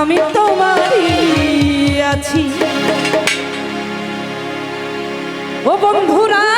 আমি তোমারই আছি। ও বন্ধুরা